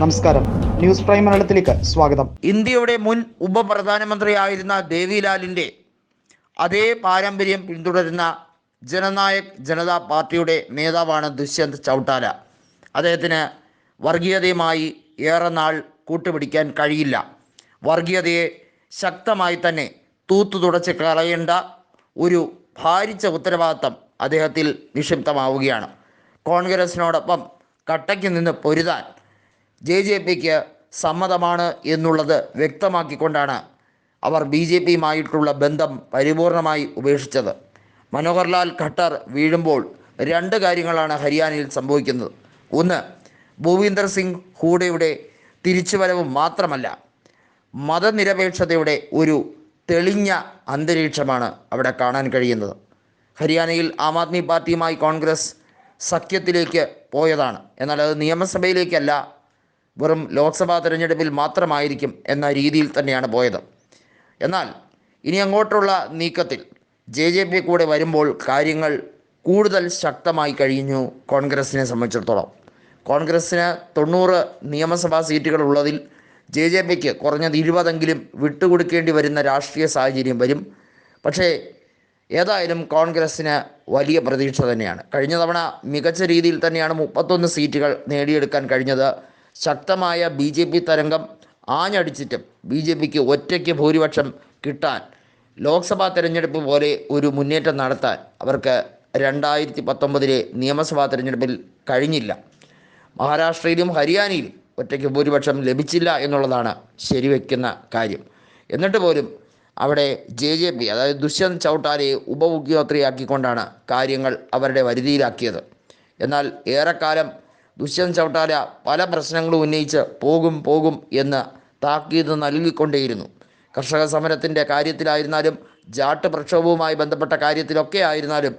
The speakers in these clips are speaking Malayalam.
നമസ്കാരം. ന്യൂസ് പ്രൈം മലയാളത്തിലേക്ക് സ്വാഗതം. ഇന്ത്യയുടെ മുൻ ഉപപ്രധാനമന്ത്രിയായിരുന്ന ദേവിലാലിന്റെ അതേ പാരമ്പര്യം പിന്തുടരുന്ന ജനനായക് ജനതാ പാർട്ടിയുടെ നേതാവാണ് ദുഷ്യന്ത് ചൗട്ടാല. അദ്ദേഹത്തിന് വർഗീയതയുമായി ഏറെ നാൾ കൂട്ടുപിടിക്കാൻ കഴിയില്ല. വർഗീയതയെ ശക്തമായി തന്നെ തൂത്തു തുടച്ച് കളയേണ്ട ഒരു ഭാരിച്ച ഉത്തരവാദിത്തം അദ്ദേഹത്തിൽ നിക്ഷിപ്തമാവുകയാണ്. കോൺഗ്രസിനോടൊപ്പം കട്ടയ്ക്ക് നിന്ന് പൊരുതാൻ ജെ ജെ പിക്ക് സമ്മതമാണ് എന്നുള്ളത് വ്യക്തമാക്കിക്കൊണ്ടാണ് അവർ ബി ജെ പിയുമായിട്ടുള്ള ബന്ധം പരിപൂർണമായി ഉപേക്ഷിച്ചത്. മനോഹർലാൽ ഖട്ടർ വീഴുമ്പോൾ രണ്ട് കാര്യങ്ങളാണ് ഹരിയാനയിൽ സംഭവിക്കുന്നത്. ഒന്ന് ഭൂവീന്ദർ സിംഗ് ഹൂഡയുടെ തിരിച്ചുവരവ് മാത്രമല്ല മതനിരപേക്ഷതയുടെ ഒരു തെളിഞ്ഞ അന്തരീക്ഷമാണ് അവിടെ കാണാൻ കഴിയുന്നത്. ഹരിയാനയിൽ ആം ആദ്മി പാർട്ടിയുമായി കോൺഗ്രസ് സഖ്യത്തിലേക്ക് പോയതാണ്. എന്നാൽ അത് നിയമസഭയിലേക്കല്ല വെറും ലോക്സഭാ തെരഞ്ഞെടുപ്പിൽ മാത്രമായിരിക്കും എന്ന രീതിയിൽ തന്നെയാണ് പോയത്. എന്നാൽ ഇനി അങ്ങോട്ടുള്ള നീക്കത്തിൽ ജെ ജെ പി കൂടെ വരുമ്പോൾ കാര്യങ്ങൾ കൂടുതൽ ശക്തമായി കഴിഞ്ഞു കോൺഗ്രസിനെ സംബന്ധിച്ചിടത്തോളം. കോൺഗ്രസ്സിന് തൊണ്ണൂറ് നിയമസഭാ സീറ്റുകൾ ഉള്ളതിൽ ജെ ജെ പിക്ക് കുറഞ്ഞത് ഇരുപതെങ്കിലും വിട്ടുകൊടുക്കേണ്ടി വരുന്ന രാഷ്ട്രീയ സാഹചര്യം വരും. പക്ഷേ ഏതായാലും കോൺഗ്രസ്സിന് വലിയ പ്രതീക്ഷ തന്നെയാണ്. കഴിഞ്ഞ തവണ മികച്ച രീതിയിൽ തന്നെയാണ് മുപ്പത്തൊന്ന് സീറ്റുകൾ നേടിയെടുക്കാൻ കഴിഞ്ഞത്. ശക്തമായ ബി ജെ പി തരംഗം ആഞ്ഞടിച്ചിട്ടും ബി ജെ പിക്ക് ഒറ്റയ്ക്ക് ഭൂരിപക്ഷം കിട്ടാൻ ലോക്സഭാ തെരഞ്ഞെടുപ്പ് പോലെ ഒരു മുന്നേറ്റം നടത്താൻ അവർക്ക് രണ്ടായിരത്തി പത്തൊമ്പതിലെ നിയമസഭാ തെരഞ്ഞെടുപ്പിൽ കഴിഞ്ഞില്ല. മഹാരാഷ്ട്രയിലും ഹരിയാനയിലും ഒറ്റയ്ക്ക് ഭൂരിപക്ഷം ലഭിച്ചില്ല എന്നുള്ളതാണ് ശരിവെക്കുന്ന കാര്യം. എന്നിട്ട് പോലും അവിടെ ജെ ജെ പി അതായത് ദുഷ്യന്ത് ചൗട്ടാലയെ ഉപമുഖ്യമന്ത്രിയാക്കിക്കൊണ്ടാണ് കാര്യങ്ങൾ അവരുടെ വരുതിയിലാക്കിയത്. എന്നാൽ ഏറെക്കാലം ദുഷ്യന്ത് ചൗട്ടാല പല പ്രശ്നങ്ങളും ഉന്നയിച്ച് പോകും പോകും എന്ന് താക്കീത് നൽകിക്കൊണ്ടേയിരുന്നു. കർഷക സമരത്തിന്റെ കാര്യത്തിലായിരുന്നാലും ജാട്ട് പ്രക്ഷോഭവുമായി ബന്ധപ്പെട്ട കാര്യത്തിലൊക്കെ ആയിരുന്നാലും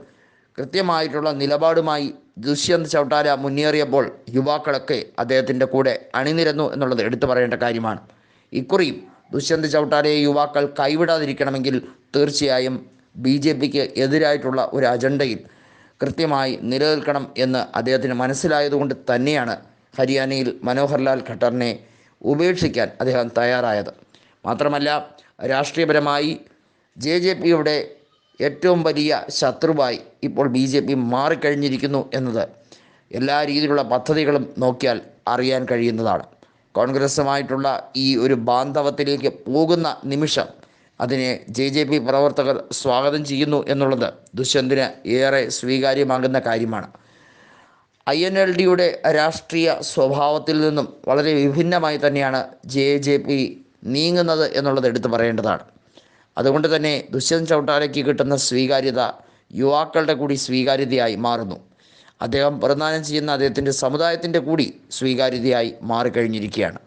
കൃത്യമായിട്ടുള്ള നിലപാടുമായി ദുഷ്യന്ത് ചൗട്ടാല മുന്നേറിയപ്പോൾ യുവാക്കളൊക്കെ അദ്ദേഹത്തിന്റെ കൂടെ അണിനിരന്നു എന്നുള്ളത് എടുത്തു പറയേണ്ട കാര്യമാണ്. ഇക്കുറിയും ദുഷ്യന്ത് ചൗട്ടാലയെ യുവാക്കൾ കൈവിടാതിരിക്കണമെങ്കിൽ തീർച്ചയായും ബി ജെ പിക്ക് എതിരായിട്ടുള്ള ഒരു അജണ്ടയിൽ കൃത്യമായി നിലനിൽക്കണം എന്ന് അദ്ദേഹത്തിന് മനസ്സിലായതുകൊണ്ട് തന്നെയാണ് ഹരിയാനയിൽ മനോഹർലാൽ ഖട്ടറിനെ ഉപേക്ഷിക്കാൻ അദ്ദേഹം തയ്യാറായത്. മാത്രമല്ല രാഷ്ട്രീയപരമായി ജെ ജെ പിയുടെ ഏറ്റവും വലിയ ശത്രുവായി ഇപ്പോൾ ബി ജെ പി മാറിക്കഴിഞ്ഞിരിക്കുന്നു എന്നത് എല്ലാ രീതിയിലുള്ള പദ്ധതികളും നോക്കിയാൽ അറിയാൻ കഴിയുന്നതാണ്. കോൺഗ്രസുമായിട്ടുള്ള ഈ ഒരു ബാന്ധവത്തിലേക്ക് പോകുന്ന നിമിഷം അതിനെ ജെ ജെ പി പ്രവർത്തകർ സ്വാഗതം ചെയ്യുന്നു എന്നുള്ളത് ദുഷ്യന്തിന് ഏറെ സ്വീകാര്യമാകുന്ന കാര്യമാണ്. ഐ എൻ എൽ ഡിയുടെ രാഷ്ട്രീയ സ്വഭാവത്തിൽ നിന്നും വളരെ വിഭിന്നമായി തന്നെയാണ് ജെ ജെ പി നീങ്ങുന്നത് എന്നുള്ളത് എടുത്തു പറയേണ്ടതാണ്. അതുകൊണ്ട് തന്നെ ദുഷ്യന്ത് ചൗട്ടാലയ്ക്ക് കിട്ടുന്ന സ്വീകാര്യത യുവാക്കളുടെ കൂടി സ്വീകാര്യതയായി മാറുന്നു. അദ്ദേഹം പ്രദാനം ചെയ്യുന്ന അദ്ദേഹത്തിന്റെ സമുദായത്തിന്റെ കൂടി സ്വീകാര്യതയായി മാറിക്കഴിഞ്ഞിരിക്കുകയാണ്.